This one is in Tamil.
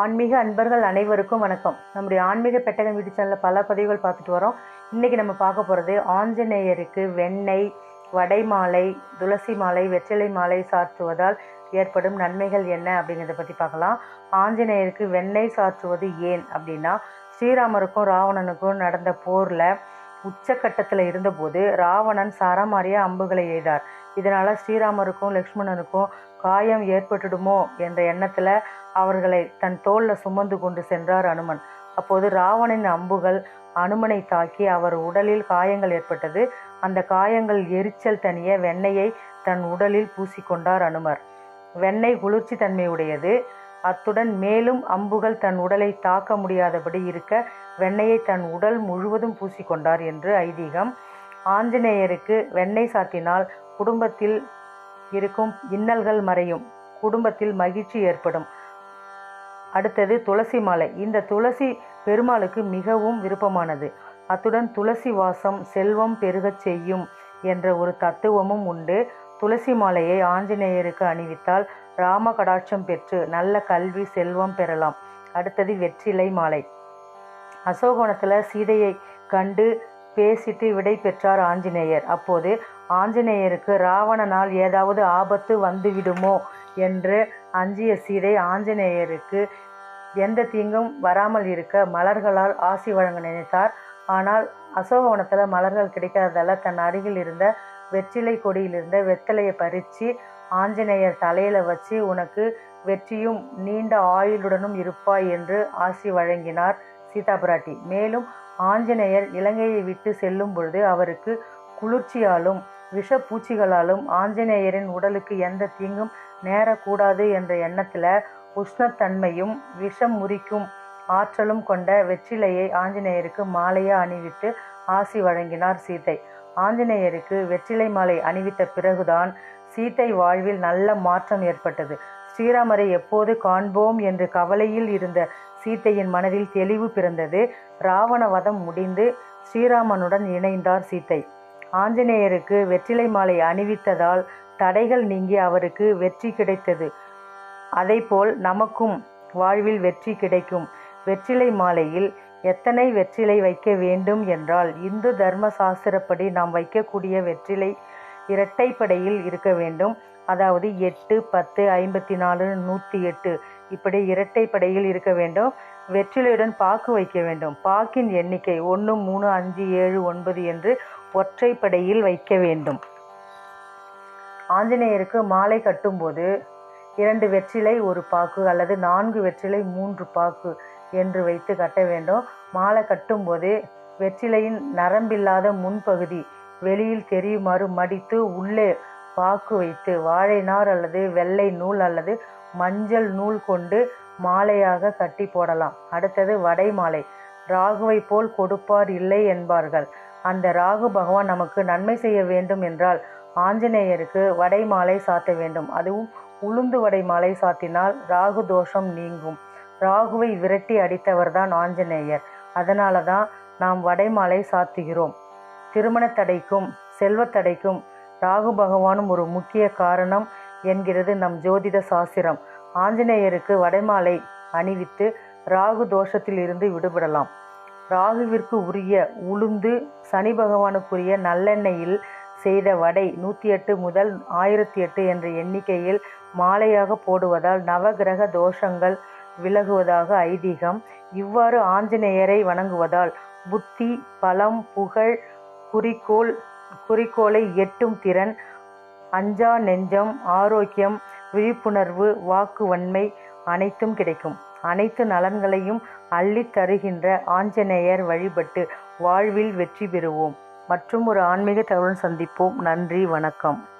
ஆன்மீக அன்பர்கள் அனைவருக்கும் வணக்கம். நம்முடைய ஆன்மீக பெட்டகம் வீட்டு சேனலில் பல பதிவுகள் பார்த்துட்டு வரோம். இன்றைக்கி நம்ம பார்க்க போகிறது ஆஞ்சநேயருக்கு வெண்ணெய் வடை மாலை துளசி மாலை வெற்றிலை மாலை சாற்றுவதால் ஏற்படும் நன்மைகள் என்ன அப்படிங்கிறத பற்றி பார்க்கலாம். ஆஞ்சநேயருக்கு வெண்ணெய் சாற்றுவது ஏன் அப்படின்னா ஸ்ரீராமருக்கும் ராவணனுக்கும் நடந்த போரில் உச்சக்கட்டத்தில் இருந்தபோது ராவணன் சரமாரிய அம்புகளை எய்தார். இதனால் ஸ்ரீராமருக்கும் லக்ஷ்மணனுக்கும் காயம் ஏற்பட்டுடுமோ என்ற எண்ணத்தில் அவர்களை தன் தோளில் சுமந்து கொண்டு சென்றார் அனுமன். அப்போது ராவணின் அம்புகள் அனுமனை தாக்கி அவர் உடலில் காயங்கள் ஏற்பட்டது. அந்த காயங்கள் எரிச்சல் தனிய வெண்ணெயை தன் உடலில் பூசிக்கொண்டார் அனுமர். வெண்ணெய் குளிர்ச்சி தன்மையுடையது அத்துடன் மேலும் அம்புகள் தன் உடலை தாக்க முடியாதபடி இருக்க வெண்ணெயை தன் உடல் முழுவதும் பூசிக்கொண்டார் என்று ஐதீகம். ஆஞ்சநேயருக்கு வெண்ணெய் சாத்தினால் குடும்பத்தில் இருக்கும் இன்னல்கள் மறையும். குடும்பத்தில் மகிழ்ச்சி ஏற்படும். அடுத்தது துளசி மாலை. இந்த துளசி பெருமாளுக்கு மிகவும் விருப்பமானது. அத்துடன் துளசி வாசம் செல்வம் பெருகச் செய்யும் என்ற ஒரு தத்துவமும் உண்டு. துளசி மாலையை ஆஞ்சநேயருக்கு அணிவித்தால் ராம கடாட்சம் பெற்று நல்ல கல்வி செல்வம் பெறலாம். அடுத்தது வெற்றிலை மாலை. அசோகோணத்தில் சீதையை கண்டு பேசிட்டு விடை பெற்றார் ஆஞ்சநேயர். அப்போது ஆஞ்சநேயருக்கு ராவணனால் ஏதாவது ஆபத்து வந்துவிடுமோ என்று அஞ்சிய சீதை ஆஞ்சநேயருக்கு எந்த தீங்கும் வராமல் இருக்க மலர்களால் ஆசி வழங்க நினைத்தார். ஆனால் அசோகவனத்தில் மலர்கள் கிடைக்காததால் தன் அருகில் இருந்த வெற்றிலை கொடியிலிருந்த வெத்தலையை பறித்து ஆஞ்சநேயர் தலையில் வச்சு உனக்கு வெற்றியும் நீண்ட ஆயுளுடனும் இருப்பாய் என்று ஆசி வழங்கினார் சீதா பிராட்டி மேலும் ஆஞ்சநேயர் இலங்கையை விட்டு செல்லும் பொழுது அவருக்கு குளிர்ச்சியாலும் விஷப்பூச்சிகளாலும் ஆஞ்சநேயரின் உடலுக்கு எந்த தீங்கும் நேரக்கூடாது என்ற எண்ணத்தில் உஷ்ணத்தன்மையும் விஷம் முறிக்கும் ஆற்றலும் கொண்ட வெற்றிலையை ஆஞ்சநேயருக்கு மாலையா அணிவித்து ஆசி வழங்கினார் சீதை. ஆஞ்சநேயருக்கு வெற்றிலை மாலை அணிவித்த பிறகுதான் சீத்தை வாழ்வில் நல்ல மாற்றம் ஏற்பட்டது. ஸ்ரீராமரை எப்போது காண்போம் என்று கவலையில் இருந்த சீத்தையின் மனதில் தெளிவு பிறந்தது. ராவண வதம் முடிந்து ஸ்ரீராமனுடன் இணைந்தார் சீத்தை. ஆஞ்சநேயருக்கு வெற்றிலை மாலை அணிவித்ததால் தடைகள் நீங்கி அவருக்கு வெற்றி கிடைத்தது. அதைபோல் நமக்கும் வாழ்வில் வெற்றி கிடைக்கும். வெற்றிலை மாலையில் எத்தனை வெற்றிலை வைக்க வேண்டும் என்றால் இந்து தர்ம சாஸ்திரப்படி நாம் வைக்கக்கூடிய வெற்றிலை இரட்டைப்படையில் இருக்க வேண்டும். அதாவது எட்டு பத்து ஐம்பத்தி நாலு நூற்றி எட்டு இப்படி இரட்டைப்படையில் இருக்க வேண்டும். வெற்றிலையுடன் பாக்கு வைக்க வேண்டும். பாக்கின் எண்ணிக்கை ஒன்று மூணு அஞ்சு ஏழு ஒன்பது என்று ஒற்றைப்படையில் வைக்க வேண்டும். ஆஞ்சநேயருக்கு மாலை கட்டும்போது இரண்டு வெற்றிலை ஒரு பாக்கு அல்லது நான்கு வெற்றிலை மூன்று பாக்கு என்று வைத்து கட்ட வேண்டும். மாலை கட்டும்போது வெற்றிலையின் நரம்பில்லாத முன்பகுதி வெளியில் தெரியுமாறு மடித்து உள்ளே பாக்கு வைத்து வாழை நார் அல்லது வெள்ளை நூல் அல்லது மஞ்சள் நூல் கொண்டு மாலையாக கட்டி போடலாம். அடுத்தது வடை மாலை. ராகுவை போல் கொடுப்பார் இல்லை என்பார்கள். அந்த ராகு பகவான் நமக்கு நன்மை செய்ய வேண்டும் என்றால் ஆஞ்சநேயருக்கு வடை மாலை சாத்த வேண்டும். அதுவும் உளுந்து வடை மாலை சாத்தினால் ராகு தோஷம் நீங்கும். ராகுவை விரட்டி அடித்தவர்தான் ஆஞ்சநேயர். அதனால தான் நாம் வடைமாலை சாத்துகிறோம். திருமண தடைக்கும் செல்வத்தடைக்கும் ராகு பகவானும் ஒரு முக்கிய காரணம் என்கிறது நம் ஜோதிட சாஸ்திரம். ஆஞ்சநேயருக்கு வடைமாலை அணிவித்து ராகு தோஷத்தில் இருந்து விடுபடலாம். ராகுவிற்கு உரிய உளுந்து சனி பகவானுக்குரிய நல்லெண்ணெயில் செய்த வடை நூற்றி எட்டு முதல் ஆயிரத்தி எட்டு என்ற எண்ணிக்கையில் மாலையாக போடுவதால் நவகிரக தோஷங்கள் விலகுவதாக ஐதீகம். இவ்வாறு ஆஞ்சநேயரை வணங்குவதால் புத்தி பலம் புகழ் குறிக்கோள் குறிக்கோளை எட்டும் திறன் அஞ்சா நெஞ்சம் ஆரோக்கியம் விழிப்புணர்வு வாக்கு வன்மை அனைத்தும் கிடைக்கும். அனைத்து நலன்களையும் அள்ளித் தருகின்ற ஆஞ்சநேயர் வழிபட்டு வாழ்வில் வெற்றி பெறுவோம். மற்றும் ஒரு ஆன்மீக தகவல் சந்திப்போம். நன்றி வணக்கம்.